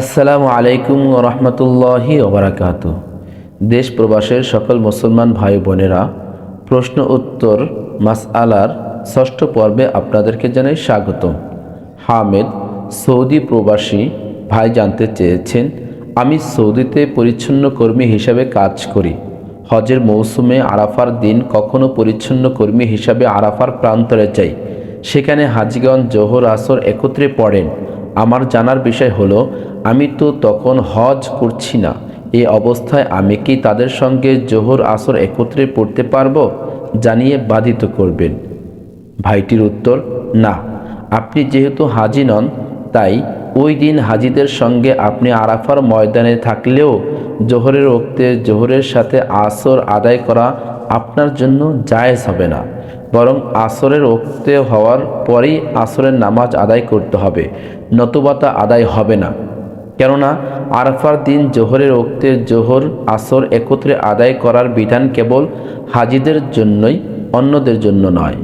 আসসালামু আলাইকুম রহমতুল্লাহি ওবরাকাত দেশ প্রবাসের সকল মুসলমান ভাই বোনেরা, প্রশ্ন উত্তর মাসআলার ষষ্ঠ পর্বে আপনাদেরকে জানাই স্বাগত হামেদ, সৌদি প্রবাসী ভাই জানতে চেয়েছেন, আমি সৌদিতে পরিচ্ছন্ন কর্মী হিসাবে কাজ করি। হজের মৌসুমে আরাফার দিন কখনো পরিচ্ছন্ন কর্মী হিসাবে আরাফার প্রান্তরে চাই সেখানে হাজিগণ জোহর, আসর একত্রে পড়েন। আমার জানার বিষয় হলো আমি তো তখন হজ করছি না। এ অবস্থায় আমি কি তাদের সঙ্গে জোহর আসর একত্রে পড়তে পারব? জানিয়ে বাধিত করবেন। ভাইটির উত্তর, না। আপনি যেহেতু হাজি নন, তাই ওই দিন হাজিদের সঙ্গে আপনি আরাফার ময়দানে থাকলেও জোহরের ওক্তে জোহরের সাথে আসর আদায় করা আপনার জন্য জায়েজ হবে না। বরং আসরের ওক্তে হওয়ার পরেই আসরের নামাজ আদায় করতে হবে। নতুবা তা আদায় হবে না। কেননা আরফার দিন জোহরের ওক্তে জোহর আসর একত্রে আদায় করার বিধান কেবল হাজিদের জন্যই, অন্যদের জন্য নয়।